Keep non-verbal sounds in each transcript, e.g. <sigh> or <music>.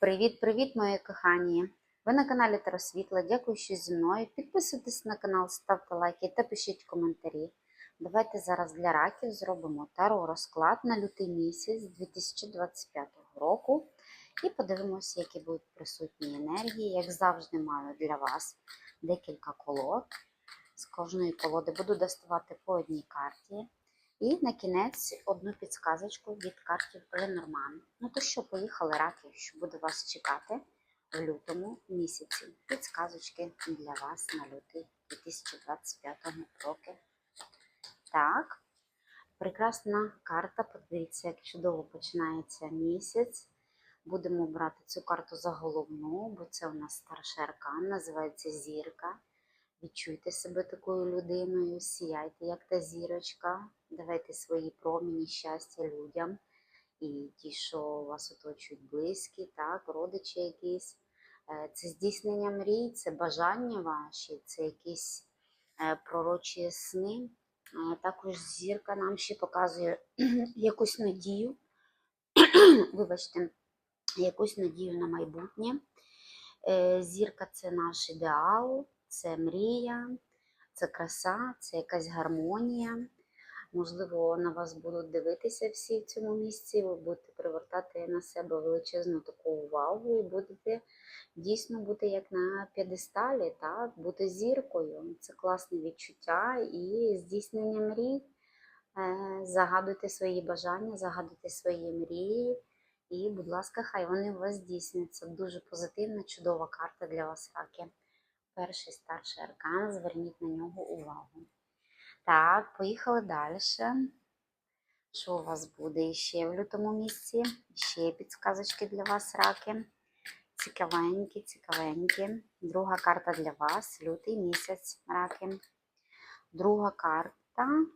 Привіт-привіт, мої кохані! Ви на каналі Таро Світла. Дякую, що зі мною. Підписуйтесь на канал, ставте лайки та пишіть коментарі. Давайте зараз для раків зробимо таро розклад на лютий місяць 2025 року. І подивимося, які будуть присутні енергії. Як завжди, маю для вас декілька колод. З кожної колоди буду доставати по одній карті. І на кінець одну підсказочку від картів Ленорман. Ну то що, поїхали раки, що буде вас чекати в лютому місяці. Підсказочки для вас на лютий 2025 року. Так, прекрасна карта. Подивіться, як чудово починається місяць. Будемо брати цю карту за головну, бо це у нас старший аркан, називається зірка. Відчуйте себе такою людиною, сіяйте, як та зірочка, давайте свої проміні щастя людям. І ті, що вас оточують близькі, так, родичі якісь. Е, Це здійснення мрій, це бажання ваші, це якісь е, пророчі сни. Е, Також зірка нам ще показує <clears throat> якусь надію, <clears throat> вибачте, якусь надію на майбутнє. Зірка це наш ідеал, це мрія, це краса, це якась гармонія. Можливо, на вас будуть дивитися всі в цьому місці, ви будете привертати на себе величезну таку увагу і будете дійсно бути як на п'єдесталі, так? бути зіркою. Це класне відчуття і здійснення мрій. Е, Загадуйте свої бажання, загадуйте свої мрії. І, будь ласка, хай вони у вас здійсняться. Дуже позитивна, чудова карта для вас, раки. Перший старший аркан, зверніть на нього увагу. Так, поїхали далі. Що у вас буде ще в лютому місці? Ще підсказочки для вас, раки. Цікавенькі, цікавенькі. Друга карта для вас, лютий місяць, раки. Друга карта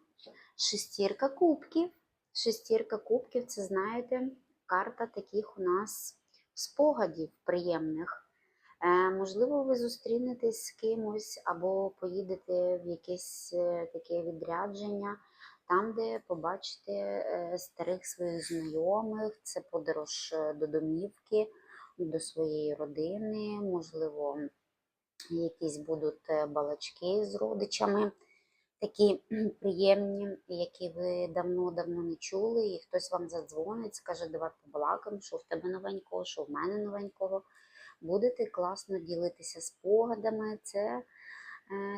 шестірка кубків. Шестірка кубків, це знаєте, карта таких у нас спогадів приємних. Е, можливо, ви зустрінетесь з кимось або поїдете в якесь е, таке відрядження, там, де побачите е, старих своїх знайомих, це подорож до домівки, до своєї родини, можливо, якісь будуть балачки з родичами, такі приємні, які ви давно-давно не чули, і хтось вам задзвонить, скаже, давай побалакаємо, що в тебе новенького, що в мене новенького будете класно ділитися спогадами. Це е,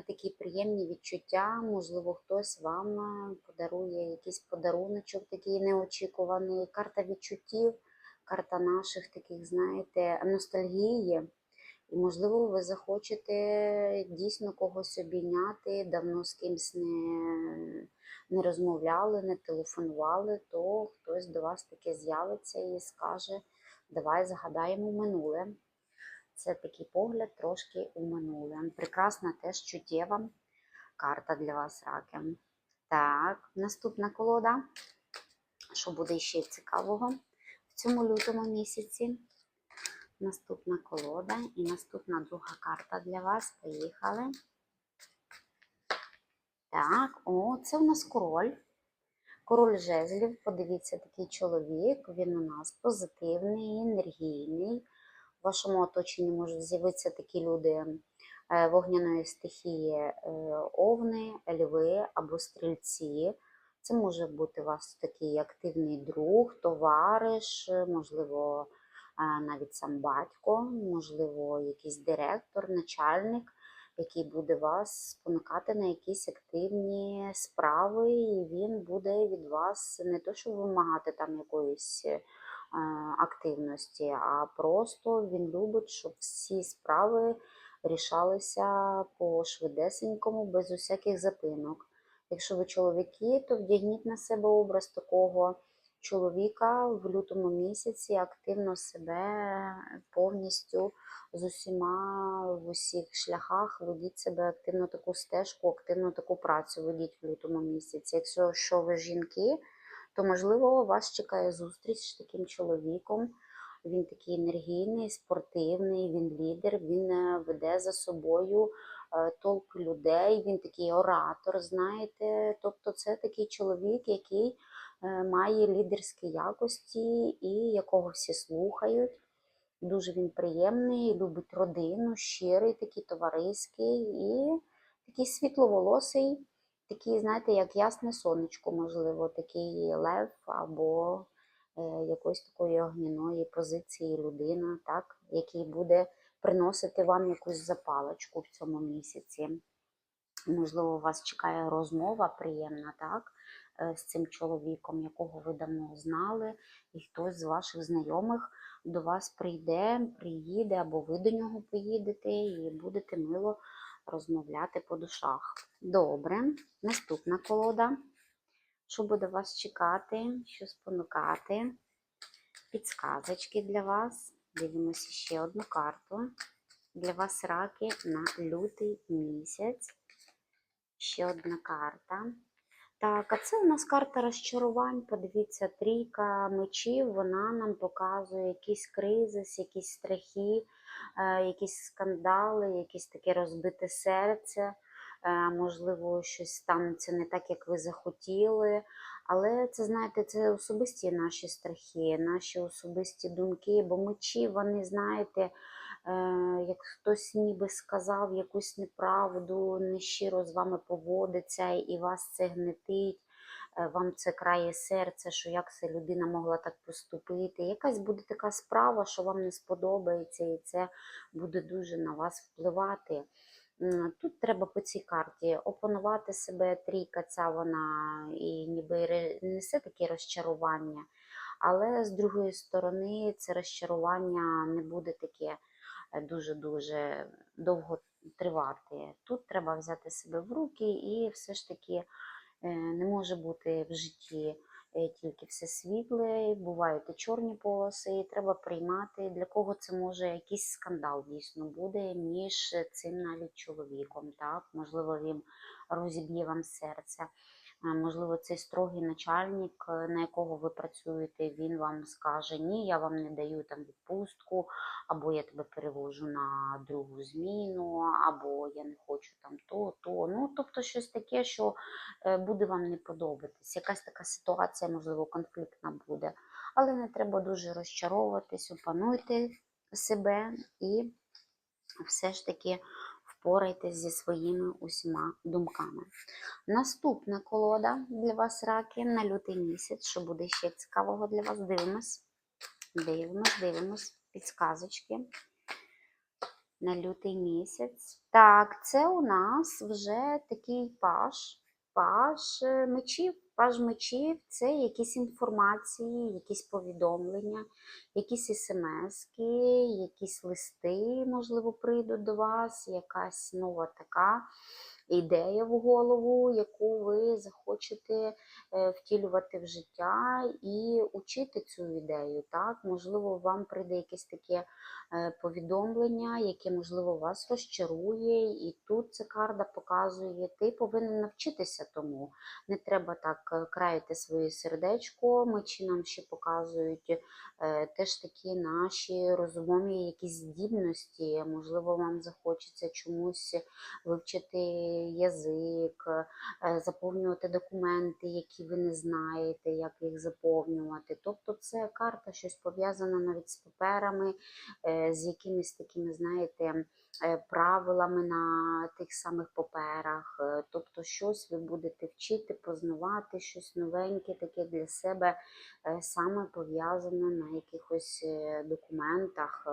такі приємні відчуття. Можливо, хтось вам е, подарує якийсь подаруночок такий неочікуваний. Карта відчуттів, карта наших таких, знаєте, ностальгії. І, можливо, ви захочете дійсно когось обійняти, давно з кимось не, не розмовляли, не телефонували, то хтось до вас таке з'явиться і скаже, давай згадаємо минуле. Це такий погляд трошки у минуле. Прекрасна теж чуттєва карта для вас, раки. Так, наступна колода. Що буде ще цікавого в цьому лютому місяці? Наступна колода і наступна друга карта для вас. Поїхали. Так, о, це у нас король. Король жезлів, подивіться, такий чоловік, він у нас позитивний, енергійний. Вашому оточенні можуть з'явитися такі люди е, вогняної стихії е, овни, льви або стрільці. Це може бути у вас такий активний друг, товариш, можливо, е, навіть сам батько, можливо, якийсь директор, начальник, який буде вас спонукати на якісь активні справи, і він буде від вас не то, що вимагати там якоїсь активності, а просто він любить, щоб всі справи рішалися по швидесенькому, без усяких запинок. Якщо ви чоловіки, то вдягніть на себе образ такого чоловіка в лютому місяці, активно себе повністю з усіма в усіх шляхах ведіть себе активно таку стежку, активно таку працю ведіть в лютому місяці. Якщо що ви жінки, то можливо вас чекає зустріч з таким чоловіком. Він такий енергійний, спортивний, він лідер, він е, веде за собою е, толк людей, він такий оратор, знаєте. Тобто це такий чоловік, який е, має лідерські якості і якого всі слухають. Дуже він приємний, любить родину, щирий, такий товариський і такий світловолосий, такий, знаєте, як ясне сонечко, можливо, такий лев або е, якоїсь такої огняної позиції людина, так, який буде приносити вам якусь запалочку в цьому місяці. Можливо, вас чекає розмова приємна, так, е, з цим чоловіком, якого ви давно знали, і хтось з ваших знайомих до вас прийде, приїде, або ви до нього поїдете і будете мило розмовляти по душах. Добре, наступна колода. Що буде вас чекати, що спонукати? Підсказочки для вас. Дивимося ще одну карту. Для вас раки на лютий місяць. Ще одна карта. Так, а це у нас карта розчарувань. Подивіться, трійка мечів, вона нам показує якийсь кризис, якісь страхи, е, якісь скандали, якісь таке розбите серце. Е, Можливо, щось станеться не так, як ви захотіли. Але це, знаєте, це особисті наші страхи, наші особисті думки, бо мечі, вони, знаєте, е, як хтось ніби сказав якусь неправду, нещиро з вами поводиться, і вас це гнетить, е, вам це крає серце, що як ця людина могла так поступити. Якась буде така справа, що вам не сподобається, і це буде дуже на вас впливати. Тут треба по цій карті опанувати себе, трійка ця вона і ніби несе такі розчарування, але з другої сторони це розчарування не буде таке е, дуже-дуже довго тривати. Тут треба взяти себе в руки і все ж таки е, не може бути в житті тільки все світле, бувають і чорні полоси, і треба приймати, для кого це може якийсь скандал дійсно буде між цим навіть чоловіком. Так? Можливо, він розіб'є вам серце. Можливо, цей строгий начальник, е, на якого ви працюєте, він вам скаже, ні, я вам не даю там відпустку, або я тебе перевожу на другу зміну, або я не хочу там то, то. Ну, тобто щось таке, що е, буде вам не подобатись. Якась така ситуація, можливо, конфліктна буде. Але не треба дуже розчаровуватись, опануйте себе і все ж таки впорайтесь зі своїми усіма думками. Наступна колода для вас раки на лютий місяць. Що буде ще цікавого для вас? Дивимось. Дивимось, дивимось. Підсказочки. На лютий місяць. Так, це у нас вже такий паш. Паш е, мечів. Паж мечів це якісь інформації, якісь повідомлення, якісь смски, якісь листи, можливо, прийдуть до вас, якась нова така ідея в голову, яку ви захочете е, втілювати в життя і учити цю ідею. Так? Можливо, вам прийде якесь таке повідомлення, яке, можливо, вас розчарує, і тут ця карта показує, ти повинен навчитися тому. Не треба так е, краяти своє сердечко. Мечі нам ще показують е, теж такі наші розумові якісь здібності. Можливо, вам захочеться чомусь вивчити язик, е, заповнювати документи, які ви не знаєте, як їх заповнювати. Тобто це карта щось пов'язане навіть з паперами, е, з якимись такими, знаєте, е, правилами на тих самих паперах. Е, Тобто щось ви будете вчити, познавати, щось новеньке, таке для себе, е, саме пов'язане на якихось документах.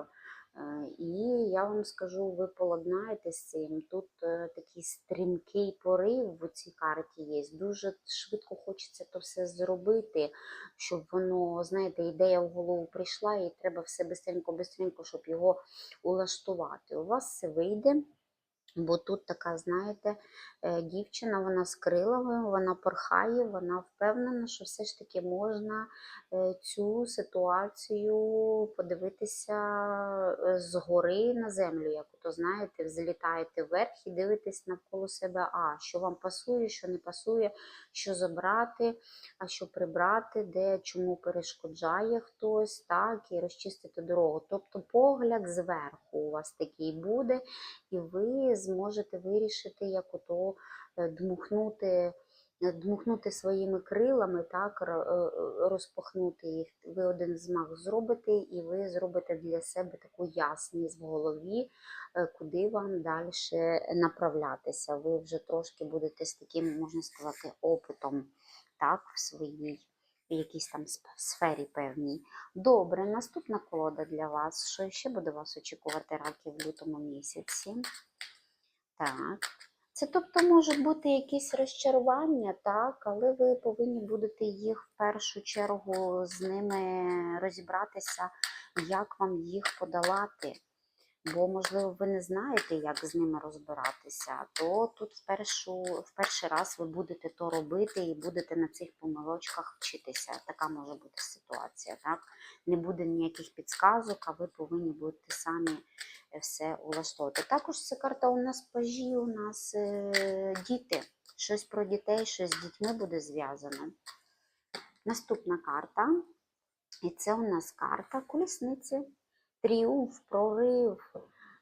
І я вам скажу, ви поладнаєте з цим. Тут е, такий стрімкий порив в цій карті є. Дуже швидко хочеться то все зробити, щоб воно, знаєте, ідея в голову прийшла, і треба все бистренько-бистренько, щоб його улаштувати. У вас все вийде. Бо тут така, знаєте, е, дівчина, вона з крилами, вона порхає, вона впевнена, що все ж таки можна е, цю ситуацію подивитися е, згори на землю, як то знаєте, взлітаєте вверх і дивитесь навколо себе, а що вам пасує, що не пасує, що забрати, а що прибрати, де чому перешкоджає хтось, так, і розчистити дорогу. Тобто погляд зверху у вас такий буде, і ви зможете вирішити, як ото е, дмухнути дмухнути своїми крилами, так, е, е, розпахнути їх. Ви один змах зробите, і ви зробите для себе таку ясність в голові, е, куди вам далі направлятися. Ви вже трошки будете з таким, можна сказати, опитом так, в своїй якійсь там сфері певній. Добре, наступна колода для вас. Що ще буде вас очікувати раки в лютому місяці? Так. Це тобто можуть бути якісь розчарування, так, але ви повинні будете їх в першу чергу з ними розібратися, як вам їх подолати. Бо, можливо, ви не знаєте, як з ними розбиратися, то тут в, в перший раз ви будете то робити і будете на цих помилочках вчитися. Така може бути ситуація. Так? Не буде ніяких підсказок, а ви повинні будете самі е, все улаштовувати. Також ця карта у нас пажі, у нас е, діти. Щось про дітей, щось з дітьми буде зв'язано. Наступна карта. І це у нас карта колісниці. Тріумф, прорив,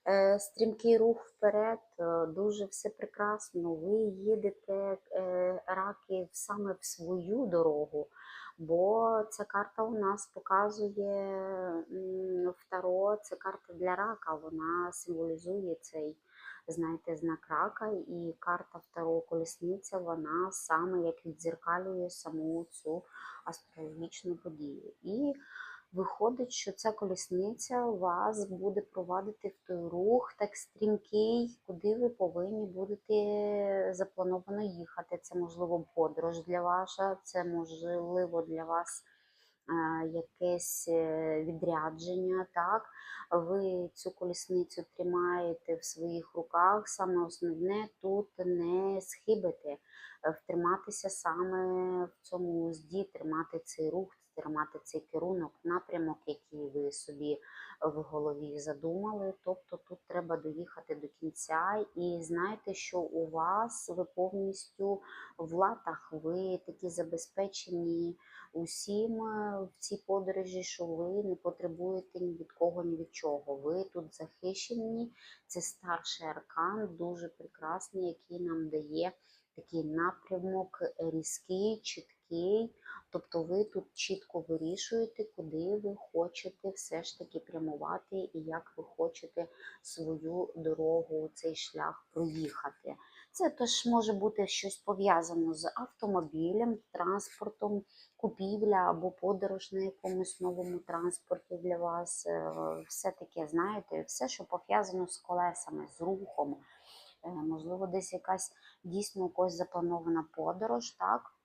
е, стрімкий рух вперед, е, дуже все прекрасно. Ви їдете е, раки саме в свою дорогу, бо ця карта у нас показує м, Второ, це карта для рака, вона символізує цей, знаєте, знак рака, і карта Второго колісниця, вона саме як відзеркалює саму цю астрологічну подію. І Виходить, що ця колісниця вас буде провадити в той рух так стрімкий, куди ви повинні будете заплановано їхати. Це можливо подорож для ваша, це можливо для вас е, якесь е, відрядження. Так? Ви цю колісницю тримаєте в своїх руках. Саме основне тут не схибити, е, втриматися саме в цьому узді, тримати цей рух, тримати цей керунок, напрямок, який ви собі в голові задумали. Тобто тут треба доїхати до кінця і знаєте, що у вас ви повністю в латах, ви такі забезпечені усім е, в цій подорожі, що ви не потребуєте ні від кого, ні від чого. Ви тут захищені. Це старший аркан, дуже прекрасний, який нам дає такий напрямок різкий, чіткий. Тобто ви тут чітко вирішуєте, куди ви хочете все ж таки прямувати і як ви хочете свою дорогу, цей шлях проїхати. Це теж може бути щось пов'язано з автомобілем, транспортом, купівля або подорож на якомусь новому транспорті для вас. Е, Все таке, знаєте, все, що пов'язано з колесами, з рухом. Е, Можливо, десь якась дійсно когось запланована подорож, так?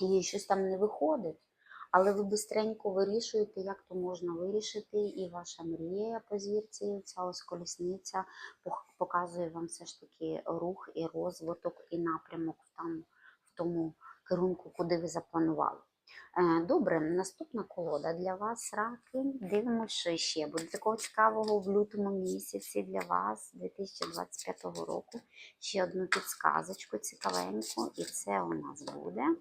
І щось там не виходить. Але ви бистренько вирішуєте, як то можна вирішити, і ваша мрія по зірці, ця ось колісниця показує вам все ж таки рух і розвиток, і напрямок там, в тому керунку, куди ви запланували. Е, Добре, наступна колода для вас, раки. Дивимося, що ще буде такого цікавого в лютому місяці для вас 2025 року. Ще одну підсказочку цікавеньку, і це у нас буде.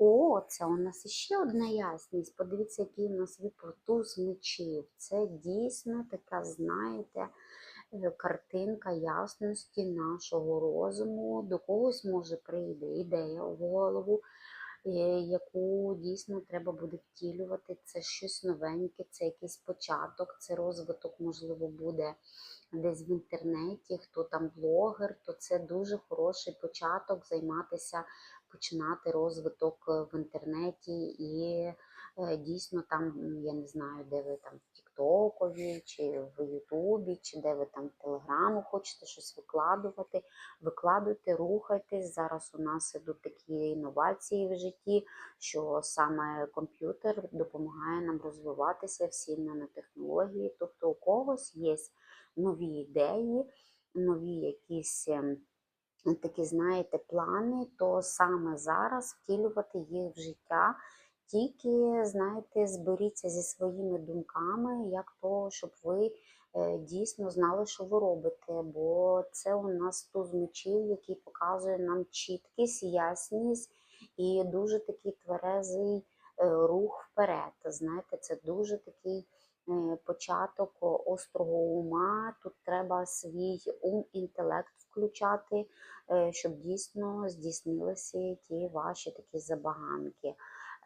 О, це у нас ще одна ясність. Подивіться, який у нас випав туз мечів. Це дійсно така, знаєте, е, картинка ясності нашого розуму. До когось може прийде ідея в голову, е, яку дійсно треба буде втілювати. Це щось новеньке, це якийсь початок, це розвиток, можливо, буде десь в інтернеті, хто там блогер, то це дуже хороший початок займатися починати розвиток е, в інтернеті і е, дійсно там, я не знаю, де ви там в Тіктокові, чи в Ютубі, чи де ви там в Телеграму хочете щось викладувати. Викладуйте, рухайтесь. Зараз у нас ідуть такі інновації в житті, що саме комп'ютер допомагає нам розвиватися всі нанотехнології. Тобто у когось є нові ідеї, нові якісь. Ем, такі, знаєте, плани, то саме зараз втілювати їх в життя. Тільки, знаєте, зберіться зі своїми думками, як то, щоб ви е, дійсно знали, що ви робите. Бо це у нас туз мечів, який показує нам чіткість, ясність і дуже такий тверезий е, рух вперед. Знаєте, це дуже такий початок острого ума. Тут треба свій ум, інтелект включати, е, щоб дійсно здійснилися ті ваші такі забаганки.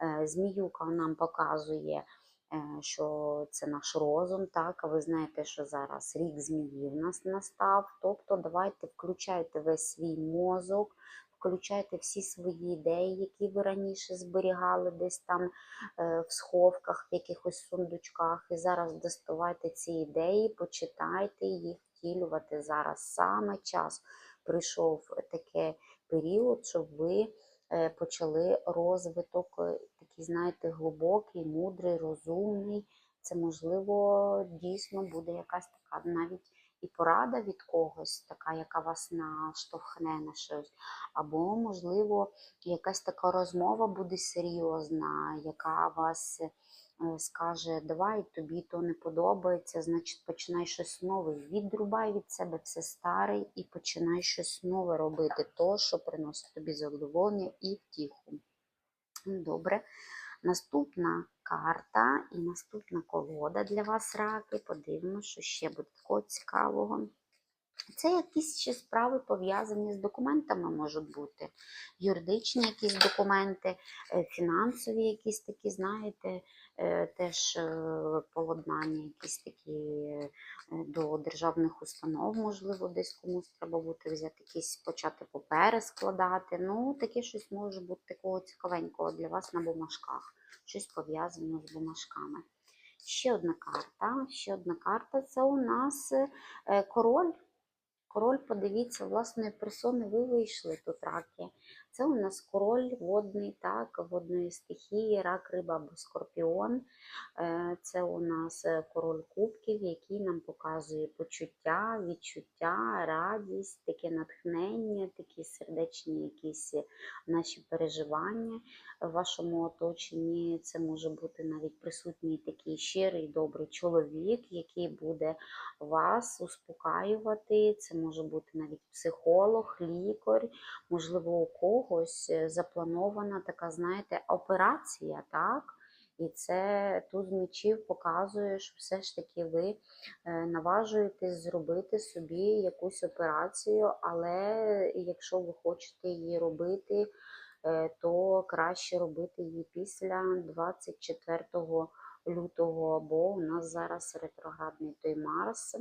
Е, Зміюка нам показує, е, що це наш розум, так, а ви знаєте, що зараз рік змії в нас настав. Тобто давайте включайте весь свій мозок, включайте всі свої ідеї, які ви раніше зберігали десь там е, в сховках, в якихось сундучках. І зараз доставайте ці ідеї, почитайте їх втілювати. Зараз саме час прийшов такий період, щоб ви е, почали розвиток, е, такий, знаєте, глибокий, мудрий, розумний. Це можливо дійсно буде якась така навіть і порада від когось, така, яка вас наштовхне на щось. Або, можливо, якась така розмова буде серйозна, яка вас е, скаже, давай тобі то не подобається, значить починай щось нове. Відрубай від себе все старе і починай щось нове робити, то, що приносить тобі задоволення і втіху. Добре. Наступна карта і наступна колода для вас раки. Подивимося, що ще буде такого цікавого. Це якісь ще справи пов'язані з документами можуть бути. Юридичні якісь документи, е, фінансові якісь такі, знаєте, теж е, поладнання, якісь такі е, до державних установ, можливо, десь комусь треба буде взяти якісь почати папери складати. Ну, таке щось може бути такого цікавенького для вас на бумажках, щось пов'язане з бумажками. Ще одна карта. Ще одна карта це у нас е, король. Король, подивіться, власної персони, ви вийшли тут раки. Це у нас король водний, так, водної стихії, рак, риба або скорпіон. Е, Це у нас е, король кубків, який нам показує почуття, відчуття, радість, таке натхнення, такі сердечні якісь наші переживання в вашому оточенні. Це може бути навіть присутній такий щирий, добрий чоловік, який буде вас успокаювати. Це може бути навіть психолог, лікар, можливо, у когось е, запланована така, знаєте, операція, так? І це туз мечів показує, що все ж таки ви е, наважуєтесь зробити собі якусь операцію, але якщо ви хочете її робити, е, то краще робити її після 24 лютого, бо у нас зараз ретроградний той Марс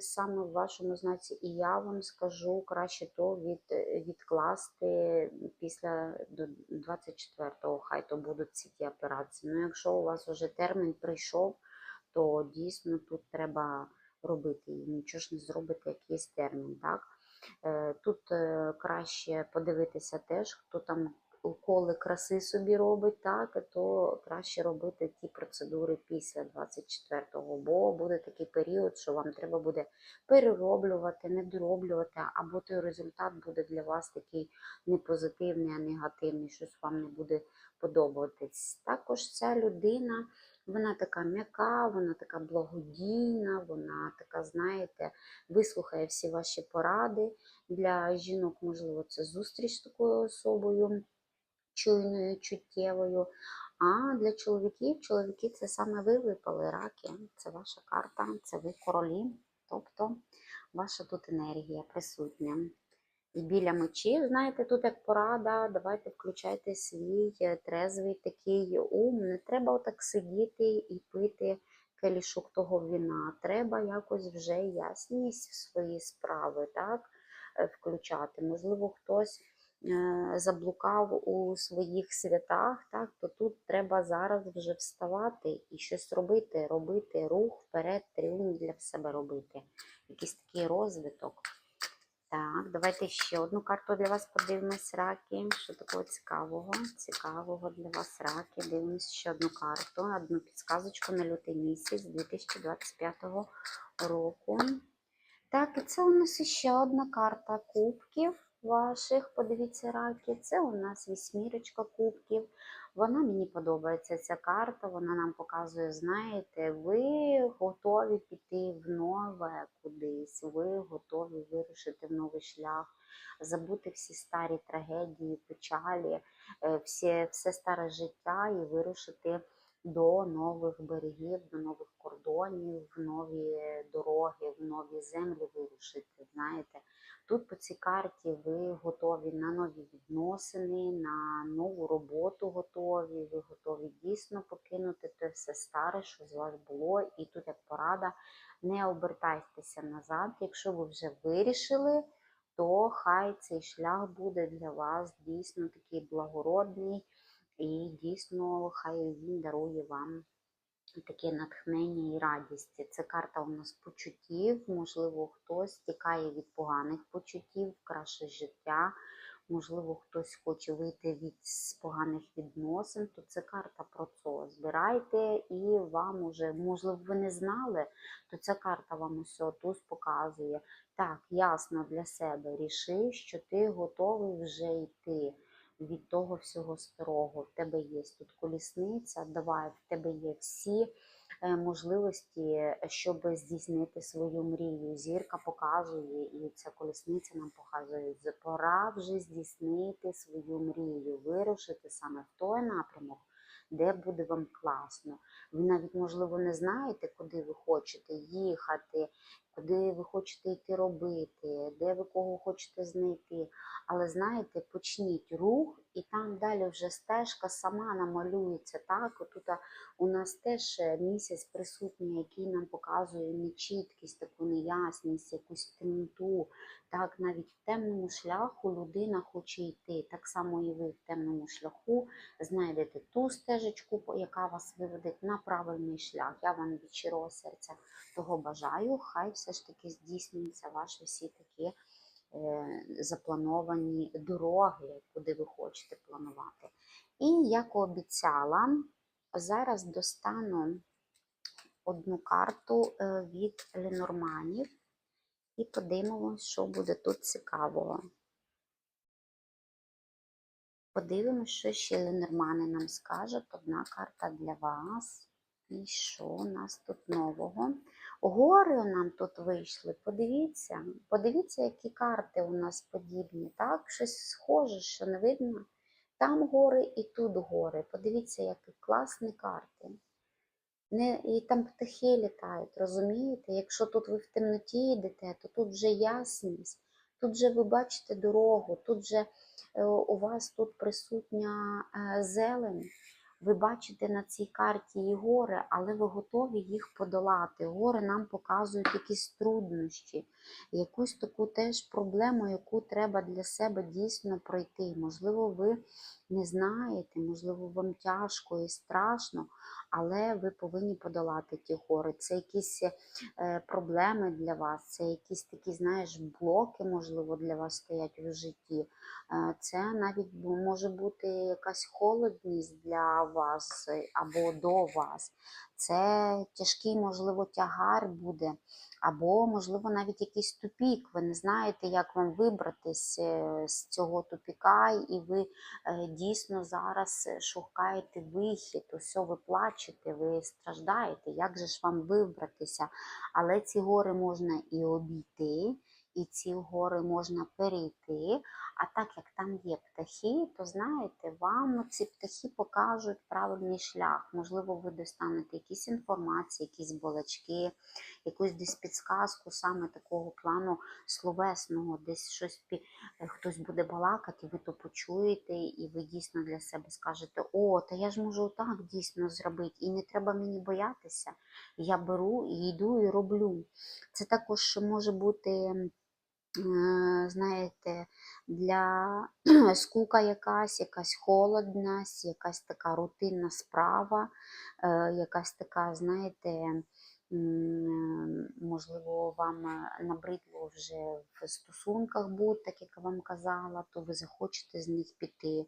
саме в вашому знаці, і я вам скажу краще то від, відкласти після до 24-го, хай то будуть ці ті операції. Ну, якщо у вас вже термін прийшов, то дійсно тут треба робити і нічого ж не зробити якийсь термін. так? Е, Тут е, краще подивитися теж, хто там уколи краси собі робить, так, то краще робити ті процедури після 24-го, бо буде такий період, що вам треба буде перероблювати, не дороблювати, або той результат буде для вас такий не позитивний, а негативний, щось вам не буде подобатись. Також ця людина. Вона така м'яка, вона така благодійна, вона така, знаєте, вислухає всі ваші поради. Для жінок, можливо, це зустріч з такою особою чуйною, чуттєвою. А для чоловіків, чоловіки це саме ви випали раки, це ваша карта, це ви королі, тобто ваша тут енергія присутня. І біля мечів, знаєте, тут як порада, давайте включайте свій е, трезвий такий ум. Не треба отак сидіти і пити келішок того віна. Треба якось вже ясність в свої справи, так, е, включати. Можливо, хтось заблукав у своїх святах, так, то тут треба зараз вже вставати і щось робити, робити рух вперед, тріумф для себе робити. Якийсь такий розвиток. Так, давайте ще одну карту для вас подивимось, раки. Що такого цікавого? Цікавого для вас раки. Дивимось ще одну карту, одну підсказочку на лютий місяць 2025 року. Так, і це у нас ще одна карта кубків ваших. Подивіться, раки. Це у нас вісьмірочка кубків. Вона мені подобається ця карта. Вона нам показує, знаєте, ви готові піти в нове кудись, ви готові вирушити в новий шлях, забути всі старі трагедії, печалі, е, всі, все старе життя і вирушити до нових берегів, до нових кордонів, в нові дороги, в нові землі вирушити. Знаєте, тут по цій карті ви готові на нові відносини, на нову роботу готові. Ви готові дійсно покинути те все старе, що з вас було. І тут як порада, не обертайтеся назад. Якщо ви вже вирішили, то хай цей шлях буде для вас дійсно такий благородний. І дійсно, хай він дарує вам таке натхнення і радість. Це карта у нас почуттів. Можливо, хтось тікає від поганих почуттів, краще життя. Можливо, хтось хоче вийти від поганих відносин, то це карта про це. Збирайте і вам уже, можливо, ви не знали, то ця карта вам усе туз показує. Так, ясно для себе рішив, що ти готовий вже йти від того всього старого. В тебе є тут колісниця, давай, в тебе є всі е, можливості, щоб здійснити свою мрію. Зірка показує, і ця колісниця нам показує, пора вже здійснити свою мрію, вирушити саме в той напрямок, де буде вам класно. Ви навіть, можливо, не знаєте, куди ви хочете їхати, куди ви хочете йти робити, де ви кого хочете знайти. Але знаєте, почніть рух, і там далі вже стежка сама намалюється. Так, отут у нас теж е, місяць присутній, який нам показує нечіткість, таку неясність, якусь темноту. Так, навіть в темному шляху людина хоче йти. Так само і ви в темному шляху знайдете ту стежечку, яка вас виведе на правильний шлях. Я вам від щирого серця того бажаю. Хай все ж таки здійснюються ваші всі такі е, заплановані дороги, куди ви хочете планувати. І як обіцяла, зараз достану одну карту е, від Ленорманів і подивимося, що буде тут цікавого. Подивимося, що ще Ленормани нам скажуть. Одна карта для вас. І що у нас тут нового? Гори нам тут вийшли. Подивіться, подивіться, які карти у нас подібні. Так, щось схоже, що не видно. Там гори і тут гори. Подивіться, які класні карти. Не, і там птахи літають, розумієте? Якщо тут ви в темноті йдете, то тут вже ясність, тут вже ви бачите дорогу, тут вже е, у вас тут присутня е, зелень. Ви бачите на цій карті і гори, але ви готові їх подолати. Гори нам показують якісь труднощі, якусь таку теж проблему, яку треба для себе дійсно пройти. Можливо, ви не знаєте, можливо, вам тяжко і страшно, але ви повинні подолати ті гори. Це якісь е, проблеми для вас, це якісь такі, знаєш, блоки, можливо, для вас стоять у житті. Е, Це навіть може бути якась холодність для вас е, або до вас. Це тяжкий, можливо, тягар буде, або, можливо, навіть якийсь тупік. Ви не знаєте, як вам вибратись е, з цього тупіка, і ви е, дійсно зараз е, шукаєте вихід. Усе ви плачете, ви страждаєте. Як же ж вам вибратися? Але ці гори можна і обійти, і ці гори можна перейти. А так як там є птахи, то знаєте, вам ці птахи покажуть правильний шлях. Можливо, ви достанете якісь інформації, якісь балачки, якусь десь підсказку саме такого плану словесного, десь щось е, хтось буде балакати, ви то почуєте, і ви дійсно для себе скажете: О, та я ж можу так дійсно зробити, і не треба мені боятися. Я беру і йду і роблю. Це також може бути. Е, Знаєте, для <clears throat> скука якась, якась холодність, якась така рутинна справа, е, якась така, знаєте, можливо, вам е, набридло вже в стосунках бути, так як я вам казала, то ви захочете з них піти.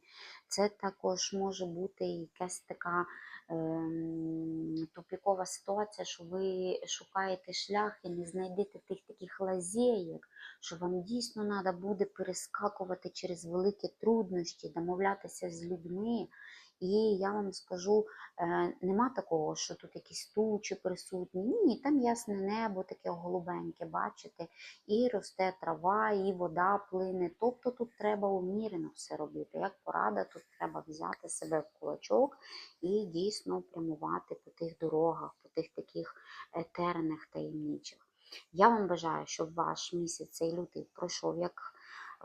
Це також може бути якась така ем, тупікова ситуація, що ви шукаєте шлях і не знайдете тих таких лазєєк, що вам дійсно треба буде перескакувати через великі труднощі, домовлятися з людьми. І я вам скажу, е, нема такого, що тут якісь тучі присутні. Ні, там ясне небо, таке голубеньке, бачите, і росте трава, і вода плине. Тобто тут треба умірено все робити. Як порада, тут треба взяти себе в кулачок і дійсно прямувати по тих дорогах, по тих таких е, теренах таємничих. Я вам бажаю, щоб ваш місяць цей лютий пройшов як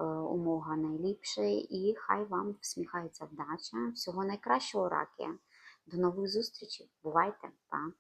умога найліпше, і хай вам всміхається вдача. Всього найкращого раки. До нових зустрічей. Бувайте, па!